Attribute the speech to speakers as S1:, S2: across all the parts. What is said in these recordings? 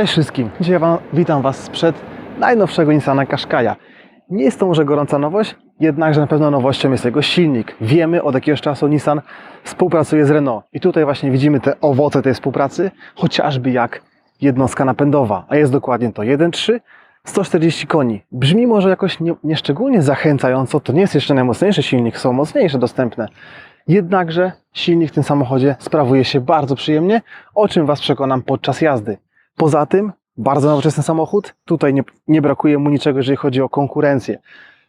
S1: Cześć wszystkim, dzisiaj wam, witam Was sprzed najnowszego Nissana Qashqai'a. Nie jest to może gorąca nowość, jednakże na pewno nowością jest jego silnik. Wiemy od jakiegoś czasu Nissan współpracuje z Renault i tutaj właśnie widzimy te owoce tej współpracy, chociażby jak jednostka napędowa, a jest dokładnie to 1.3 140 koni. Brzmi może jakoś nie, nieszczególnie zachęcająco, to nie jest jeszcze najmocniejszy silnik, są mocniejsze dostępne. Jednakże silnik w tym samochodzie sprawuje się bardzo przyjemnie, o czym Was przekonam podczas jazdy. Poza tym, bardzo nowoczesny samochód, tutaj nie, nie brakuje mu niczego, jeżeli chodzi o konkurencję.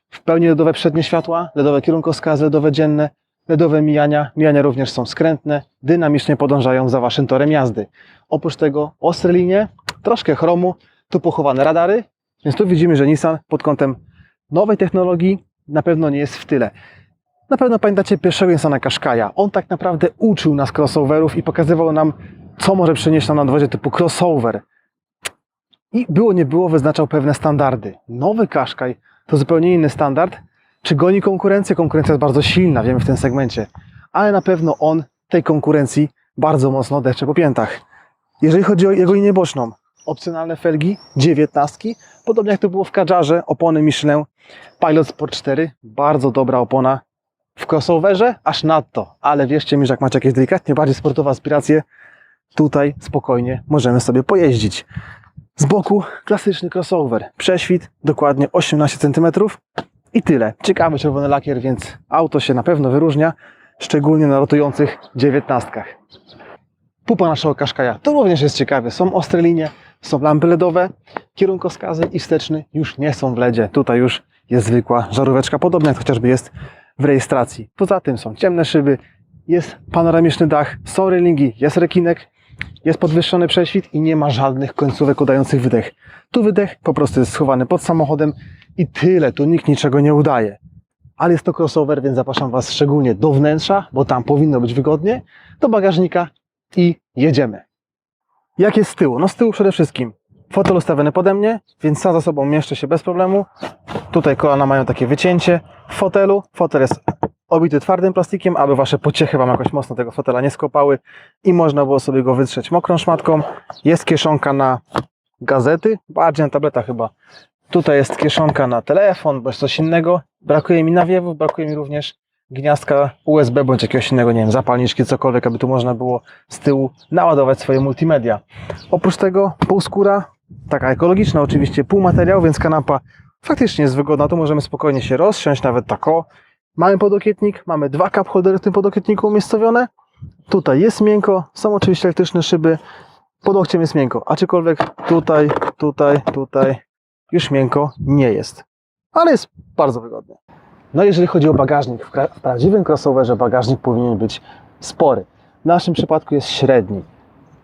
S1: W pełni LEDowe przednie światła, LEDowe kierunkowskazy, LEDowe dzienne, LEDowe mijania. Mijania również są skrętne, dynamicznie podążają za Waszym torem jazdy. Oprócz tego ostre linie, troszkę chromu, tu pochowane radary, więc tu widzimy, że Nissan pod kątem nowej technologii na pewno nie jest w tyle. Na pewno pamiętacie pierwszego Nissana Qashqai'a. On tak naprawdę uczył nas crossoverów i pokazywał nam, co może przynieść nam nadwozie typu crossover. I było nie było, wyznaczał pewne standardy. Nowy Qashqai to zupełnie inny standard. Czy goni konkurencję? Konkurencja jest bardzo silna, wiemy w tym segmencie. Ale na pewno on tej konkurencji bardzo mocno deszcze po piętach. Jeżeli chodzi o jego linię boczną, opcjonalne felgi, dziewiętnastki, podobnie jak to było w Kadżarze, opony Michelin Pilot Sport 4, bardzo dobra opona w crossoverze, aż nadto, ale wierzcie mi, że jak macie jakieś delikatnie bardziej sportowe aspiracje, tutaj spokojnie możemy sobie pojeździć. Z boku klasyczny crossover, prześwit dokładnie 18 cm i tyle. Ciekawy czerwony lakier, więc auto się na pewno wyróżnia, szczególnie na rotujących dziewiętnastkach. Pupa naszego Qashqai'a to również jest ciekawe. Są ostre linie, są lampy LEDowe, kierunkowskazy i wsteczny już nie są w LEDzie. Tutaj już jest zwykła żaróweczka, podobnie jak chociażby jest w rejestracji. Poza tym są ciemne szyby, jest panoramiczny dach, są railingi, jest rekinek, jest podwyższony prześwit i nie ma żadnych końcówek udających wydech. Tu wydech po prostu jest schowany pod samochodem i tyle, tu nikt niczego nie udaje. Ale jest to crossover, więc zapraszam Was szczególnie do wnętrza, bo tam powinno być wygodnie, do bagażnika i jedziemy. Jak jest z tyłu? No z tyłu przede wszystkim fotel ustawiony pode mnie, więc sam za sobą mieszczę się bez problemu. Tutaj kolana mają takie wycięcie w fotelu. Fotel jest obity twardym plastikiem, aby Wasze pociechy Wam jakoś mocno tego fotela nie skopały i można było sobie go wytrzeć mokrą szmatką. Jest kieszonka na gazety, bardziej na tableta chyba. Tutaj jest kieszonka na telefon bądź coś innego. Brakuje mi nawiewów, brakuje mi również gniazdka USB bądź jakiegoś innego, nie wiem, zapalniczki, cokolwiek, aby tu można było z tyłu naładować swoje multimedia. Oprócz tego półskóra, taka ekologiczna oczywiście, półmateriał, więc kanapa faktycznie jest wygodna, tu możemy spokojnie się rozsiąść, nawet tak o. Mamy podokietnik, mamy dwa cup holdery w tym podokietniku umiejscowione. Tutaj jest miękko, są oczywiście elektryczne szyby, pod łokciem jest miękko, aczkolwiek tutaj, tutaj, tutaj już miękko nie jest. Ale jest bardzo wygodnie. No jeżeli chodzi o bagażnik, w, w prawdziwym crossoverze bagażnik powinien być spory. W naszym przypadku jest średni.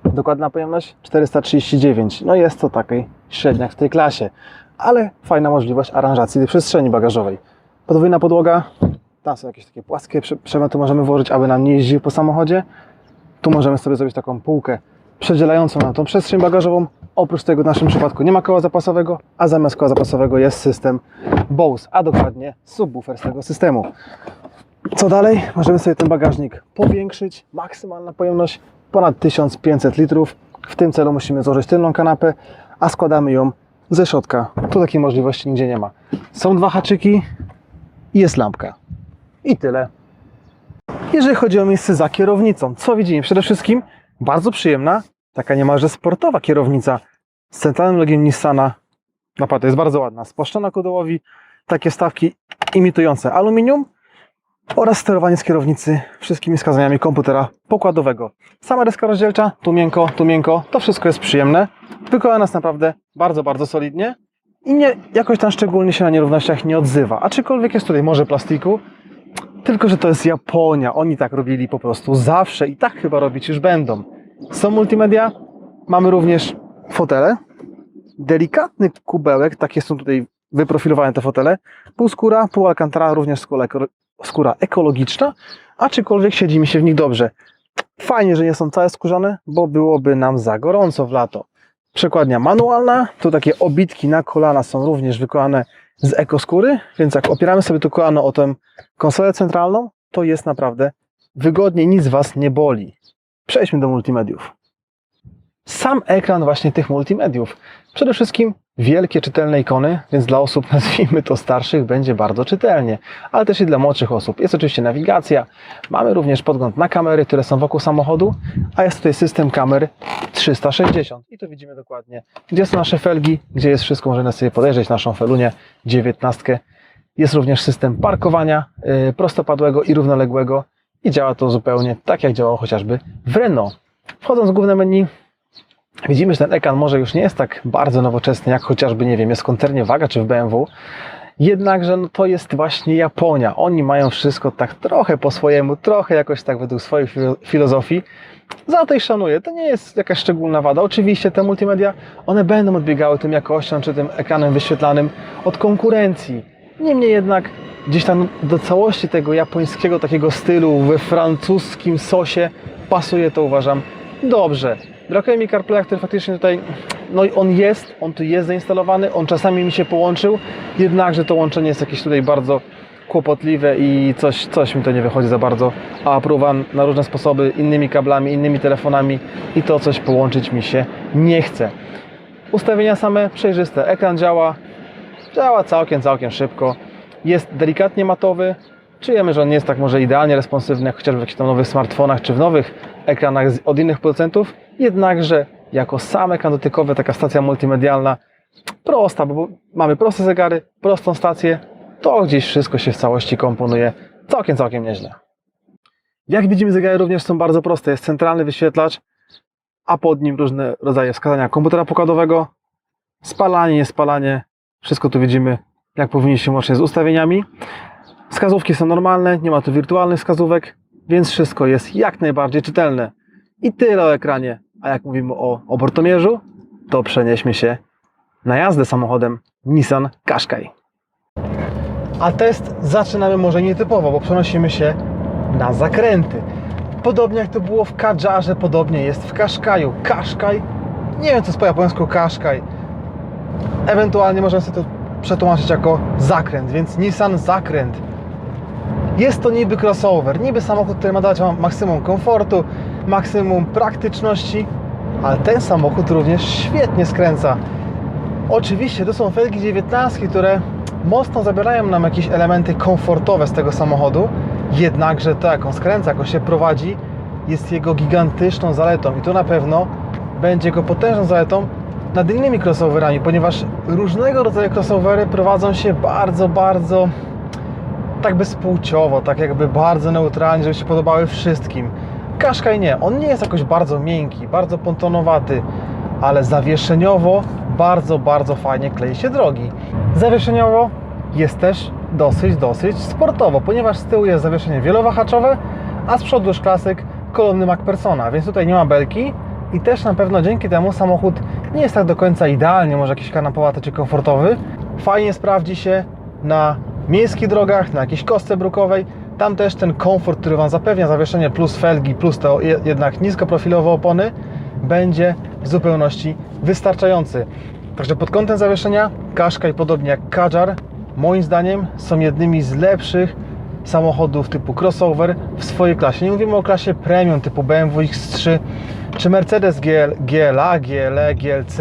S1: Dokładna pojemność 439. No jest to taki średniak w tej klasie, ale fajna możliwość aranżacji tej przestrzeni bagażowej. Podwójna podłoga, tam są jakieś takie płaskie prze- przemyty możemy włożyć, aby nam nie jeździł po samochodzie. Tu możemy sobie zrobić taką półkę przedzielającą nam tą przestrzeń bagażową. Oprócz tego w naszym przypadku nie ma koła zapasowego, a zamiast koła zapasowego jest system Bose, a dokładnie subwoofer z tego systemu. Co dalej? Możemy sobie ten bagażnik powiększyć. Maksymalna pojemność ponad 1500 litrów. W tym celu musimy złożyć tylną kanapę, a składamy ją ze środka. Tu takiej możliwości nigdzie nie ma. Są dwa haczyki i jest lampka. I tyle. Jeżeli chodzi o miejsce za kierownicą, co widzimy? Przede wszystkim bardzo przyjemna, taka niemalże sportowa kierownica z centralnym logiem Nissana. Naprawdę jest bardzo ładna. Spłaszczona ku dołowi, takie stawki imitujące aluminium oraz sterowanie z kierownicy wszystkimi wskazaniami komputera pokładowego. Sama deska rozdzielcza, tu miękko, tu miękko, to wszystko jest przyjemne. Wykonane jest naprawdę bardzo, bardzo solidnie i nie, jakoś tam szczególnie się na nierównościach nie odzywa. Aczkolwiek jest tutaj może plastiku, tylko że to jest Japonia. Oni tak robili po prostu zawsze i tak chyba robić już będą. Są multimedia, mamy również fotele, delikatny kubełek, takie są tutaj wyprofilowane te fotele, półskóra, pół alcantara, również skóra, eko- skóra ekologiczna, aczkolwiek siedzi mi się w nich dobrze. Fajnie, że nie są całe skórzane, bo byłoby nam za gorąco w lato. Przekładnia manualna, tu takie obitki na kolana są również wykonane z ekoskóry, więc jak opieramy sobie to kolano o tę konsolę centralną, to jest naprawdę wygodnie, nic Was nie boli. Przejdźmy do multimediów. sam ekran właśnie tych multimediów. Przede wszystkim wielkie czytelne ikony, więc dla osób nazwijmy to starszych będzie bardzo czytelnie, ale też i dla młodszych osób. Jest oczywiście nawigacja, mamy również podgląd na kamery, które są wokół samochodu, a jest tutaj system kamer 360 i tu widzimy dokładnie, gdzie są nasze felgi, gdzie jest wszystko, możemy sobie podejrzeć naszą felunię 19. Jest również system parkowania yy, prostopadłego i równoległego i działa to zupełnie tak, jak działało chociażby w Renault. Wchodząc w główne menu, widzimy, że ten ekran może już nie jest tak bardzo nowoczesny, jak chociażby, nie wiem, jest w koncernie Waga czy w BMW, jednakże no, to jest właśnie Japonia. Oni mają wszystko tak trochę po swojemu, trochę jakoś tak według swojej filo- filozofii. Za to ich szanuję. To nie jest jakaś szczególna wada. Oczywiście te multimedia, one będą odbiegały tym jakością czy tym ekranem wyświetlanym od konkurencji. Niemniej jednak gdzieś tam do całości tego japońskiego takiego stylu we francuskim sosie pasuje to uważam dobrze. Brakuje mi CarPlaya, który faktycznie tutaj, no i on jest, on tu jest zainstalowany, on czasami mi się połączył, jednakże to łączenie jest jakieś tutaj bardzo kłopotliwe i coś, coś mi to nie wychodzi za bardzo, a próbowałem na różne sposoby, innymi kablami, innymi telefonami i to coś połączyć mi się nie chce. Ustawienia same przejrzyste, ekran działa, działa całkiem, całkiem szybko, jest delikatnie matowy, czujemy, że on nie jest tak może idealnie responsywny, jak chociażby w jakichś tam nowych smartfonach czy w nowych ekranach od innych producentów, jednakże jako sam ekran dotykowy, taka stacja multimedialna, prosta, bo mamy proste zegary, prostą stację, to gdzieś wszystko się w całości komponuje całkiem, całkiem nieźle. Jak widzimy, zegary również są bardzo proste. Jest centralny wyświetlacz, a pod nim różne rodzaje wskazania komputera pokładowego, spalanie, niespalanie, wszystko tu widzimy, jak powinniśmy łącznie z ustawieniami. Wskazówki są normalne, nie ma tu wirtualnych wskazówek, więc wszystko jest jak najbardziej czytelne. I tyle o ekranie. A jak mówimy o obortomierzu, to przenieśmy się na jazdę samochodem Nissan Qashqai. A test zaczynamy może nietypowo, bo przenosimy się na zakręty. Podobnie jak to było w Kadżarze, podobnie jest w Qashqaiu. Qashqai, nie wiem co jest po japońsku Qashqai. Ewentualnie możemy sobie to przetłumaczyć jako zakręt, więc Nissan zakręt. Jest to niby crossover, niby samochód, który ma dać Wam maksimum komfortu, maksimum praktyczności, ale ten samochód również świetnie skręca. Oczywiście to są felgi 19, które mocno zabierają nam jakieś elementy komfortowe z tego samochodu, jednakże to jak on skręca, jak on się prowadzi, jest jego gigantyczną zaletą. I to na pewno będzie jego potężną zaletą nad innymi crossoverami, ponieważ różnego rodzaju crossovery prowadzą się bardzo, bardzo tak bezpłciowo, tak jakby bardzo neutralnie, żeby się podobały wszystkim. Qashqai nie, on nie jest jakoś bardzo miękki, bardzo pontonowaty, ale zawieszeniowo bardzo, bardzo fajnie klei się drogi. Zawieszeniowo jest też dosyć, dosyć sportowo, ponieważ z tyłu jest zawieszenie wielowahaczowe, a z przodu już klasyk kolumny MacPersona, więc tutaj nie ma belki i też na pewno dzięki temu samochód nie jest tak do końca idealnie, może jakiś kanapowaty czy komfortowy. Fajnie sprawdzi się na miejskich drogach, na jakiejś kostce brukowej. Tam też ten komfort, który Wam zapewnia zawieszenie plus felgi, plus te je- jednak niskoprofilowe opony, będzie w zupełności wystarczający. Także pod kątem zawieszenia Qashqai, podobnie jak Kadżar, moim zdaniem są jednymi z lepszych samochodów typu crossover w swojej klasie. Nie mówimy o klasie premium typu BMW X3 czy Mercedes GL, GLA, GLE, GLC.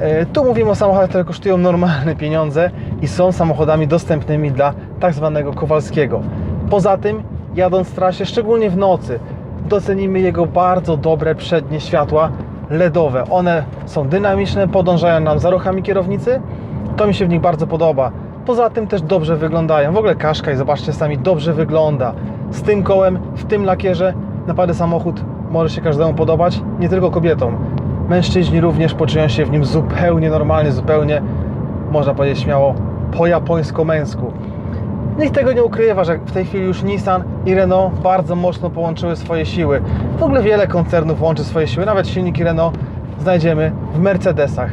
S1: E, Tu mówimy o samochodach, które kosztują normalne pieniądze i są samochodami dostępnymi dla tak zwanego Kowalskiego. Poza tym, jadąc w trasie, szczególnie w nocy, docenimy jego bardzo dobre przednie światła LEDowe. One są dynamiczne, podążają nam za ruchami kierownicy. To mi się w nich bardzo podoba. Poza tym też dobrze wyglądają. W ogóle Qashqai, zobaczcie sami, dobrze wygląda. Z tym kołem, w tym lakierze, naprawdę samochód może się każdemu podobać, nie tylko kobietom. Mężczyźni również poczują się w nim zupełnie normalnie, zupełnie, można powiedzieć śmiało, po japońsko-męsku. Nikt tego nie ukrywa, że w tej chwili już Nissan i Renault bardzo mocno połączyły swoje siły. W ogóle wiele koncernów łączy swoje siły, nawet silniki Renault znajdziemy w Mercedesach.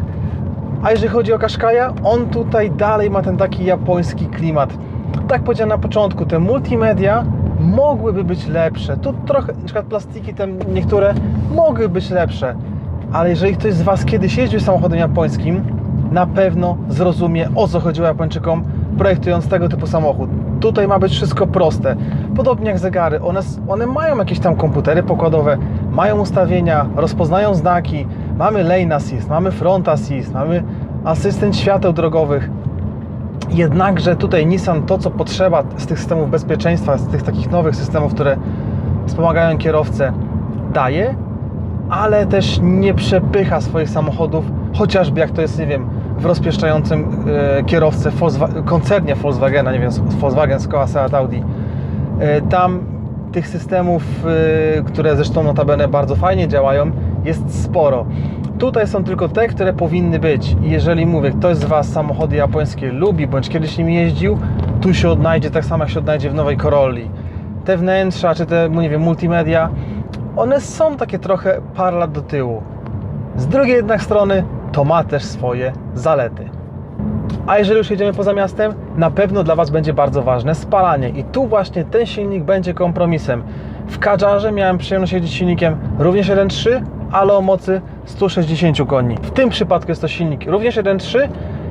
S1: A jeżeli chodzi o Qashqai'a, on tutaj dalej ma ten taki japoński klimat. Tak powiedziałem na początku, te multimedia mogłyby być lepsze. Tu trochę, na przykład plastiki te niektóre mogły być lepsze. Ale jeżeli ktoś z Was kiedyś jeździł samochodem japońskim, na pewno zrozumie o co chodziło Japończykom projektując tego typu samochód. Tutaj ma być wszystko proste. Podobnie jak zegary, one, one mają jakieś tam komputery pokładowe, mają ustawienia, rozpoznają znaki, mamy lane assist, mamy front assist, mamy asystent świateł drogowych. Jednakże tutaj Nissan to, co potrzeba z tych systemów bezpieczeństwa, z tych takich nowych systemów, które wspomagają kierowcę, daje, ale też nie przepycha swoich samochodów, chociażby jak to jest, nie wiem, w rozpieszczającym e, kierowcę koncernie Volkswagena, nie wiem, Volkswagen, Skoda, Seat, Audi. E, tam tych systemów, e, które zresztą notabene bardzo fajnie działają, jest sporo. Tutaj są tylko te, które powinny być. Jeżeli mówię, ktoś z Was samochody japońskie lubi, bądź kiedyś nimi jeździł, tu się odnajdzie tak samo jak się odnajdzie w nowej Corolli. Te wnętrza, czy te, no nie wiem, multimedia, one są takie trochę parę lat do tyłu. Z drugiej jednak strony to ma też swoje zalety. A jeżeli już jedziemy poza miastem, na pewno dla Was będzie bardzo ważne spalanie. I tu właśnie ten silnik będzie kompromisem. W Kadżarze miałem przyjemność jeździć silnikiem również 1.3, ale o mocy 160 koni. W tym przypadku jest to silnik również 1.3,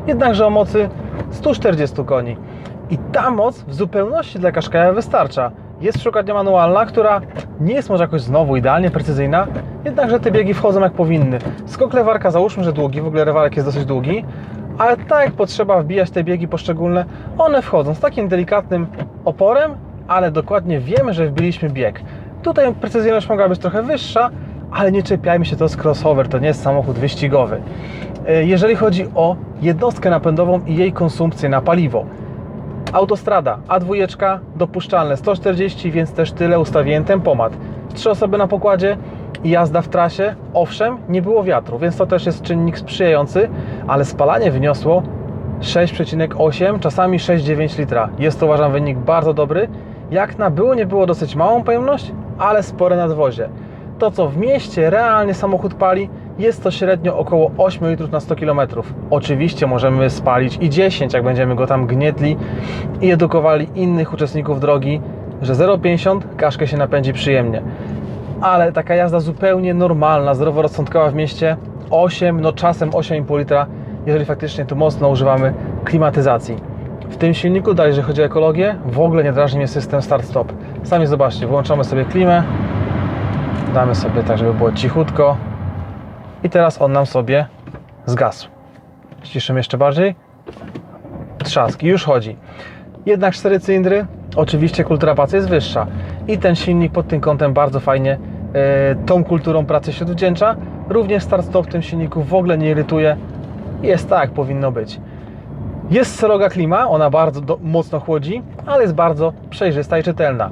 S1: jednakże o mocy 140 koni. I ta moc w zupełności dla Qashqai'a wystarcza. Jest przykładnia manualna, która nie jest może jakoś znowu idealnie precyzyjna, jednakże te biegi wchodzą jak powinny. Skok lewarka załóżmy, że długi, w ogóle lewarek jest dosyć długi, ale tak jak potrzeba wbijać te biegi poszczególne, one wchodzą z takim delikatnym oporem, ale dokładnie wiemy, że wbiliśmy bieg. Tutaj precyzyjność mogła być trochę wyższa, ale nie czepiajmy się, to jest crossover, to nie jest samochód wyścigowy. E, Jeżeli chodzi o jednostkę napędową i jej konsumpcję na paliwo, Autostrada A2 dopuszczalne 140, więc też tyle ustawiłem tempomat. Trzy osoby na pokładzie i jazda w trasie. Owszem, nie było wiatru, więc to też jest czynnik sprzyjający, ale spalanie wyniosło 6,8, czasami 6,9 litra. Jest to uważam wynik bardzo dobry. Jak na było, nie było dosyć małą pojemność, ale spore nadwozie. To co w mieście realnie samochód pali, jest to średnio około 8 litrów na 100 km. Oczywiście możemy spalić i 10, jak będziemy go tam gnietli i edukowali innych uczestników drogi, że 0,50 kaszkę się napędzi przyjemnie. Ale taka jazda zupełnie normalna, zdroworozsądkowa w mieście 8, no czasem 8,5 litra, jeżeli faktycznie tu mocno używamy klimatyzacji. W tym silniku, dalej jeżeli chodzi o ekologię, w ogóle nie drażni mnie system start-stop. Sami zobaczcie, włączamy sobie klimę, damy sobie tak, żeby było cichutko i teraz on nam sobie zgasł. Ściszymy jeszcze bardziej. Trzask już chodzi. Jednak cztery cylindry, oczywiście kultura pracy jest wyższa i ten silnik pod tym kątem bardzo fajnie e, tą kulturą pracy się odwdzięcza. Również start-stop w tym silniku w ogóle nie irytuje. Jest tak, powinno być. Jest sroga klima, ona bardzo do, mocno chłodzi, ale jest bardzo przejrzysta i czytelna.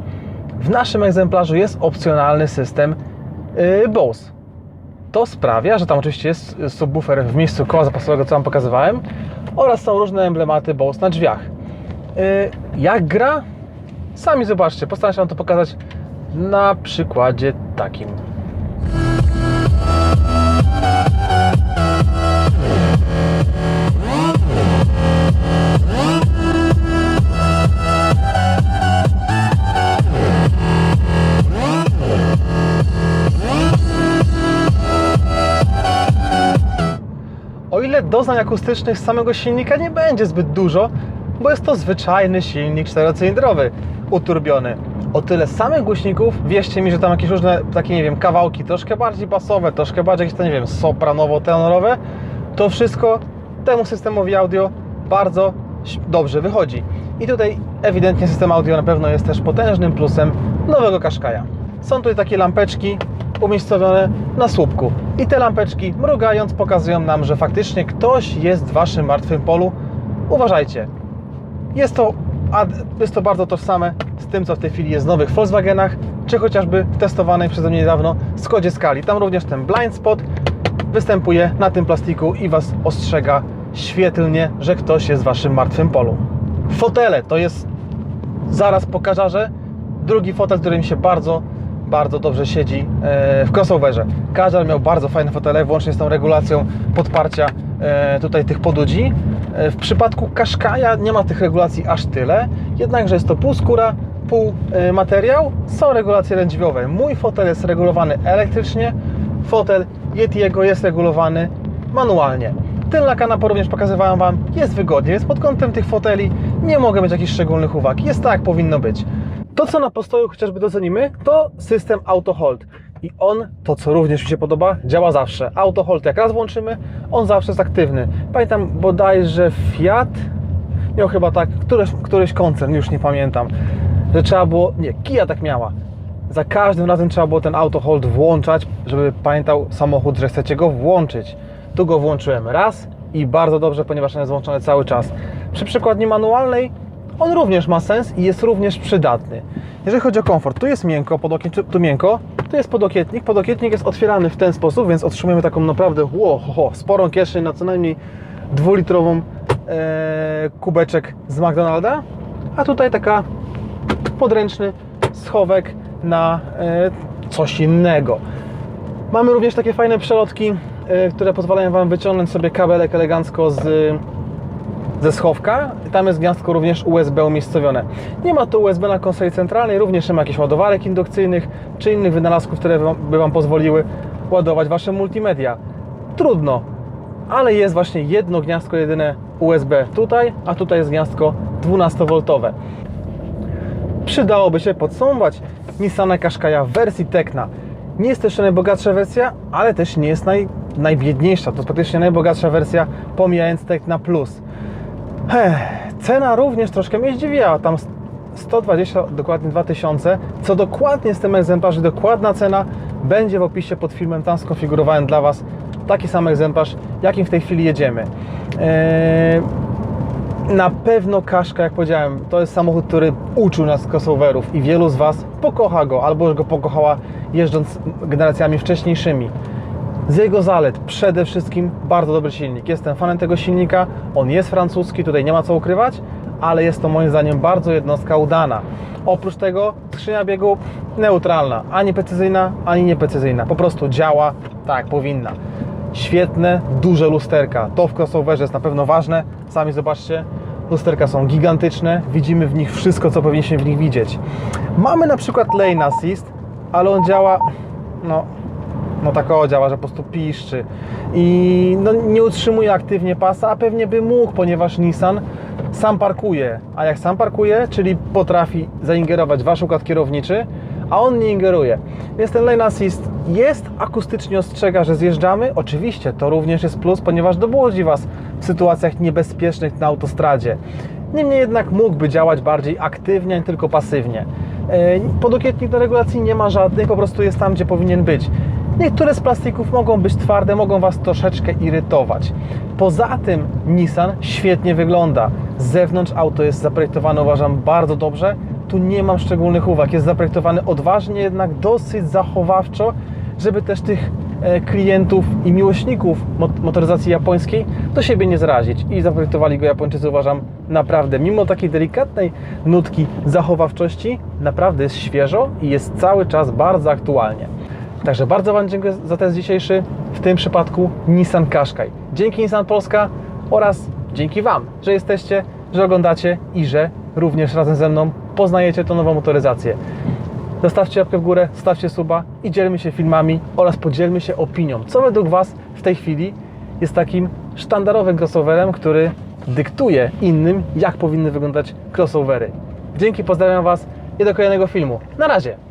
S1: W naszym egzemplarzu jest opcjonalny system yy, Bose. To sprawia, że tam oczywiście jest subwoofer w miejscu koła zapasowego, co Wam pokazywałem, oraz są różne emblematy Bose na drzwiach. Yy, jak gra? Sami zobaczcie, postaram się Wam to pokazać na przykładzie takim. O ile doznań akustycznych z samego silnika nie będzie zbyt dużo, bo jest to zwyczajny silnik czterocylindrowy, uturbiony. O tyle samych głośników, wierzcie mi, że tam jakieś różne takie, nie wiem, kawałki troszkę bardziej basowe, troszkę bardziej jakieś, nie wiem, sopranowo-tenorowe, to wszystko temu systemowi audio bardzo dobrze wychodzi. I tutaj ewidentnie system audio na pewno jest też potężnym plusem nowego Qashqai'a. Są tutaj takie lampeczki umiejscowione na słupku. I te lampeczki mrugając pokazują nam, że faktycznie ktoś jest w Waszym martwym polu. Uważajcie. Jest to, jest to bardzo tożsame z tym, co w tej chwili jest w nowych Volkswagenach, czy chociażby w testowanej przeze mnie niedawno Skodzie Skali. Tam również ten blind spot występuje na tym plastiku i Was ostrzega świetlnie, że ktoś jest w Waszym martwym polu. Fotele to jest zaraz po Kadżarze drugi fotel, który mi się bardzo, bardzo dobrze siedzi e, w crossoverze. Kadżar miał bardzo fajne fotele, włącznie z tą regulacją podparcia e, tutaj tych podudzi. E, W przypadku Qashqai'a nie ma tych regulacji aż tyle, jednakże jest to pół skóra, pół materiał. Są regulacje lędźwiowe. Mój fotel jest regulowany elektrycznie, fotel Yetiego jest regulowany manualnie. Tylna kanapa również pokazywałem Wam, jest wygodnie, więc pod kątem tych foteli nie mogę mieć jakichś szczególnych uwag. Jest tak, powinno być. To, co na postoju chociażby docenimy, to system Auto Hold. I on, to co również mi się podoba, działa zawsze. Auto hold jak raz włączymy, on zawsze jest aktywny. Pamiętam bodajże Fiat, miał chyba tak, któryś, któryś koncern, już nie pamiętam, że trzeba było, nie, Kia tak miała. Za każdym razem trzeba było ten auto hold włączać, żeby pamiętał samochód, że chcecie go włączyć. Tu go włączyłem raz i bardzo dobrze, ponieważ on jest włączony cały czas. Przy przykładni manualnej on również ma sens i jest również przydatny. Jeżeli chodzi o komfort, tu jest miękko, podokietnik, tu miękko, tu jest podokietnik. Podokietnik jest otwierany w ten sposób, więc otrzymujemy taką naprawdę ło, ho, ho, sporą kieszeń na co najmniej dwulitrową e, kubeczek z McDonalda. A tutaj taka podręczny schowek na e, coś innego. Mamy również takie fajne przelotki, e, które pozwalają Wam wyciągnąć sobie kabelek elegancko z, ze schowka. Tam jest gniazdko również USB umiejscowione. Nie ma tu USB na konsoli centralnej, również nie ma jakichś ładowarek indukcyjnych czy innych wynalazków, które by Wam pozwoliły ładować Wasze multimedia. Trudno, ale jest właśnie jedno gniazdko jedyne USB tutaj, a tutaj jest gniazdko 12V przydałoby się podsumować Nissana Qashqai'a w wersji Tecna. Nie jest to jeszcze najbogatsza wersja, ale też nie jest naj, najbiedniejsza. To jest praktycznie najbogatsza wersja, pomijając Tecna Plus. Cena również troszkę mnie zdziwiła. Tam 120, dokładnie 2000. Co dokładnie z tym egzemplarzy, dokładna cena będzie w opisie pod filmem. Tam skonfigurowałem dla Was taki sam egzemplarz, jakim w tej chwili jedziemy. Eee, na pewno Kaszka, jak powiedziałem, to jest samochód, który uczył nas crossoverów i wielu z Was pokocha go, albo już go pokochała jeżdżąc generacjami wcześniejszymi. Z jego zalet przede wszystkim bardzo dobry silnik. Jestem fanem tego silnika, on jest francuski, tutaj nie ma co ukrywać, ale jest to moim zdaniem bardzo jednostka udana. Oprócz tego skrzynia biegu neutralna, ani precyzyjna, ani nieprecyzyjna. Po prostu działa tak powinna. Świetne, duże lusterka. To w crossoverze jest na pewno ważne. Sami zobaczcie, lusterka są gigantyczne. Widzimy w nich wszystko, co powinniśmy w nich widzieć. Mamy na przykład lane assist, ale on działa, no, no tak o, działa, że po prostu piszczy i no, nie utrzymuje aktywnie pasa, a pewnie by mógł, ponieważ Nissan sam parkuje, a jak sam parkuje, czyli potrafi zaingerować Wasz układ kierowniczy, a on nie ingeruje. Więc ten lane assist jest, akustycznie ostrzega, że zjeżdżamy. Oczywiście to również jest plus, ponieważ dowodzi Was w sytuacjach niebezpiecznych na autostradzie. Niemniej jednak mógłby działać bardziej aktywnie, nie tylko pasywnie. E, Podokietnik do regulacji nie ma żadnych, po prostu jest tam, gdzie powinien być. Niektóre z plastików mogą być twarde, mogą Was troszeczkę irytować. Poza tym Nissan świetnie wygląda. Z zewnątrz auto jest zaprojektowane, uważam, bardzo dobrze. Tu nie mam szczególnych uwag. Jest zaprojektowany odważnie, jednak dosyć zachowawczo, żeby też tych e, klientów i miłośników mot- motoryzacji japońskiej do siebie nie zrazić. I zaprojektowali go Japończycy, uważam, naprawdę. Mimo takiej delikatnej nutki zachowawczości, naprawdę jest świeżo i jest cały czas bardzo aktualnie. Także bardzo Wam dziękuję za test dzisiejszy, w tym przypadku Nissan Qashqai. Dzięki Nissan Polska oraz dzięki Wam, że jesteście, że oglądacie i że również razem ze mną poznajecie tą nową motoryzację. Zostawcie łapkę w górę, stawcie suba i dzielmy się filmami oraz podzielmy się opinią, co według Was w tej chwili jest takim sztandarowym crossoverem, który dyktuje innym, jak powinny wyglądać crossovery. Dzięki, pozdrawiam Was i do kolejnego filmu. Na razie!